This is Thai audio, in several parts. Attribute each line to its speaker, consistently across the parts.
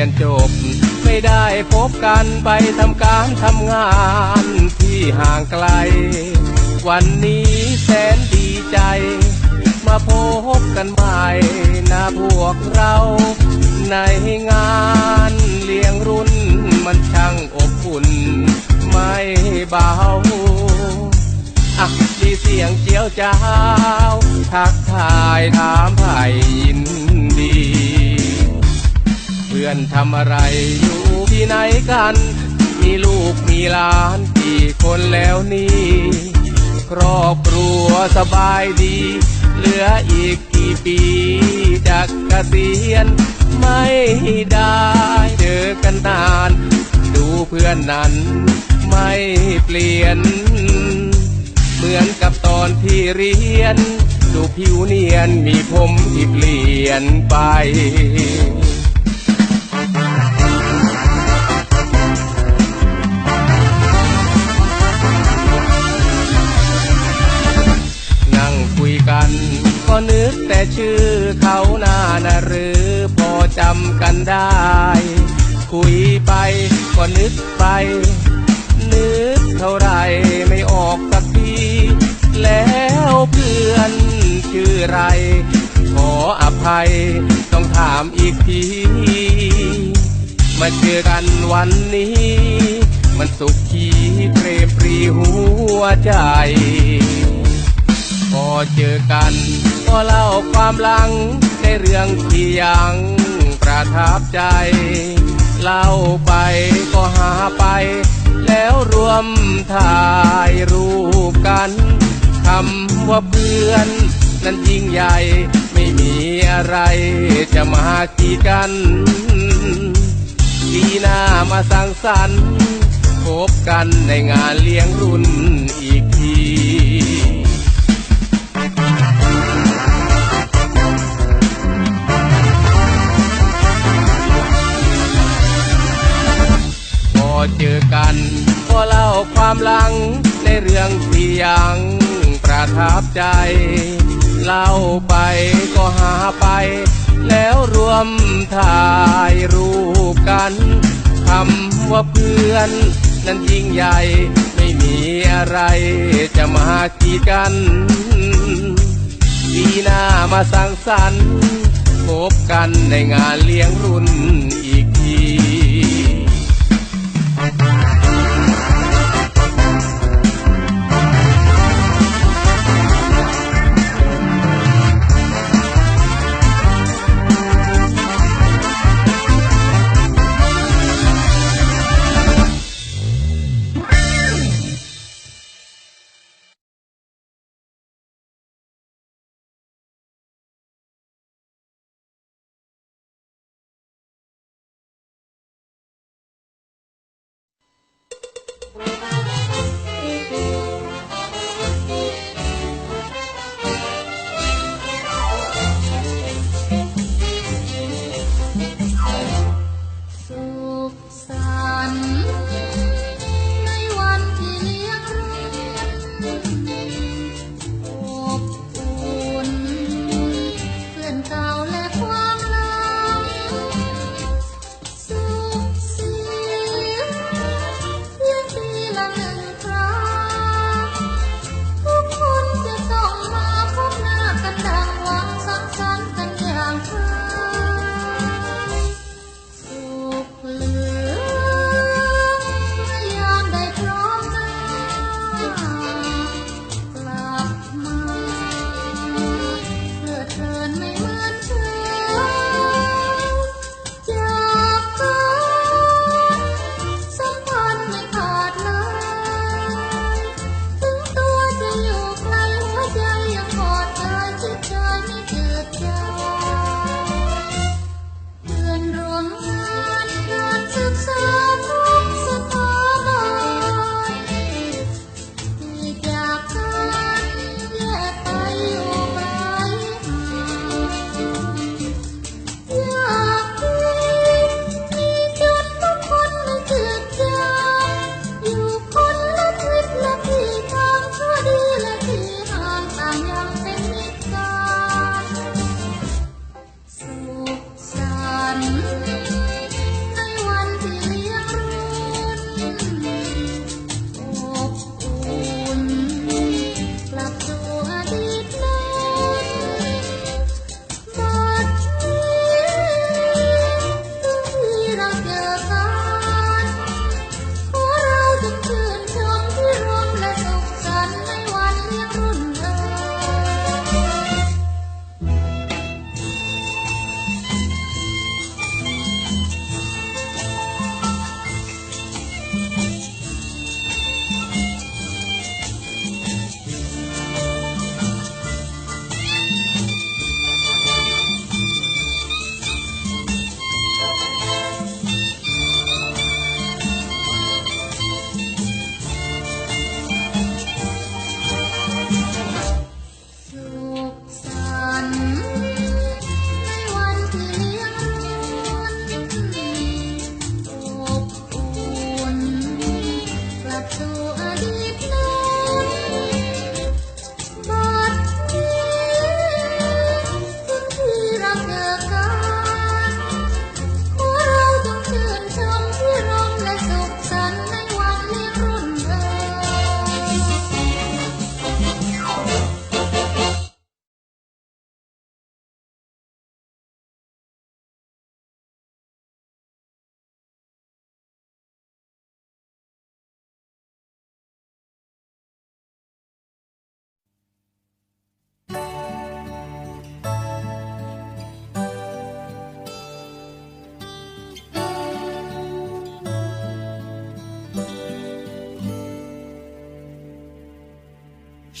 Speaker 1: ยนจบ ไม่ได้พบกันไปทำการทำงานที่ห่างไกล วันนี้แสนดีใจ มาพบกันใหม่นะพวกเรา ในงานเลี้ยงรุ่นมันช่างอบอุ่น ไม่เบาอะมีเสียงเจียวจ้าวทักทายถามไถ่ยิน พื่อนทำอะไรอยู่ที่ไหนกัน มีลูกมีหลานกี่คนแล้วนี่ ครอบครัวสบายดี เหลืออีกกี่ปีจากเกษียณไม่ได้เจอกันนาน ดูเพื่อนนั้นไม่เปลี่ยน เหมือนกับตอนที่เรียน ดูผิวเนียนมีผมที่เปลี่ยนไป ชื่อเขาหน้านะหรือพอจำกันได้ คุยไปก็นึกไป นึกเท่าไรไม่ออกสักทีแล้วเพื่อนชื่อไร ขออภัยต้องถามอีกที มาเจอกันวันนี้ มันสุขีเปรมปรีหัวใจ พอเจอกัน ก็เล่าความหลังในเรื่องที่ยังประทับใจ เล่าไปก็หาไป แล้วรวมถ่ายรูปกันคำว่าเพื่อน นั้นยิ่งใหญ่ ไม่มีอะไรจะมากีดกันปีหน้ามาสังสรรค์พบกันในงานเลี้ยงรุ่นอีก พอเจอกันก็เล่าความหลังในเรื่องที่ยังประทับใจ เล่าไปก็หาไป แล้วรวมถ่ายรูปกันคำว่าเพื่อน นั้นยิ่งใหญ่ ไม่มีอะไรจะมากีดกัน ปีหน้ามาสังสรรค์พบกันในงานเลี้ยงรุ่นอี try. Thank you.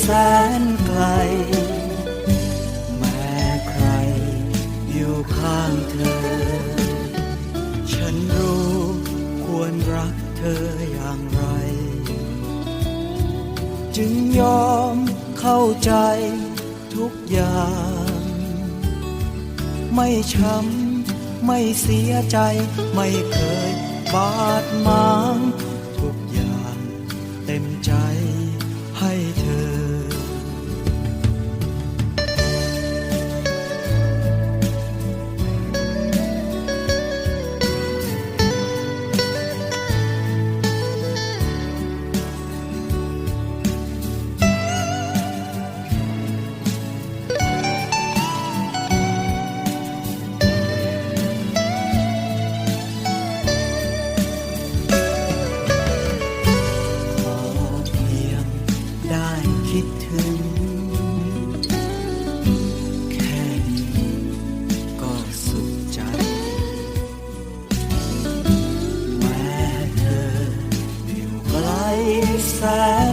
Speaker 2: แสนไกล แม้ใครอยู่ข้างเธอ ฉันรู้ควรรักเธออย่างไร จึงยอมเข้าใจทุกอย่าง ไม่ช้ำไม่เสียใจไม่เคยบาดหมาง ทุกอย่างเต็มใจ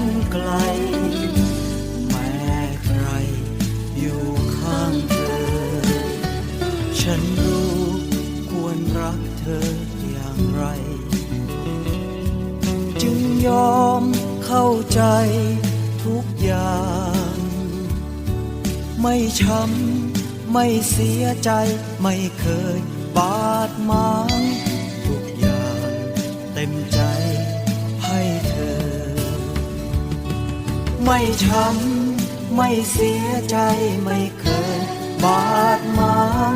Speaker 2: นไกล แม้ใครอยู่ข้างเธอ ฉันรู้ควรรักเธออย่างไร จึงยอมเข้าใจทุกอย่าง ไม่ช้ำไม่เสียใจไม่เคยบาดหมางทุกอย่างเต็มใจให้เธอ ไม่ช้ำไม่เสียใจไม่เคยบาดหมาง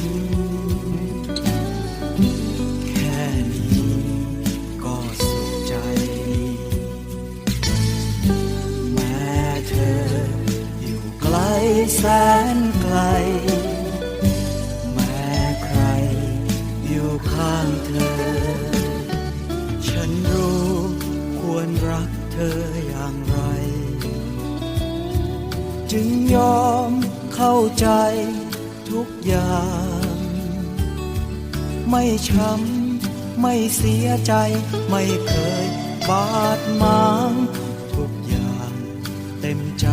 Speaker 2: แสนไกล แม้ใครอยู่ข้างเธอ ฉันรู้ควรรักเธออย่างไร จึงยอมเข้าใจทุกอย่าง ไม่ช้ำไม่เสียใจไม่เคยบาดหมางทุกอย่างเต็มใจ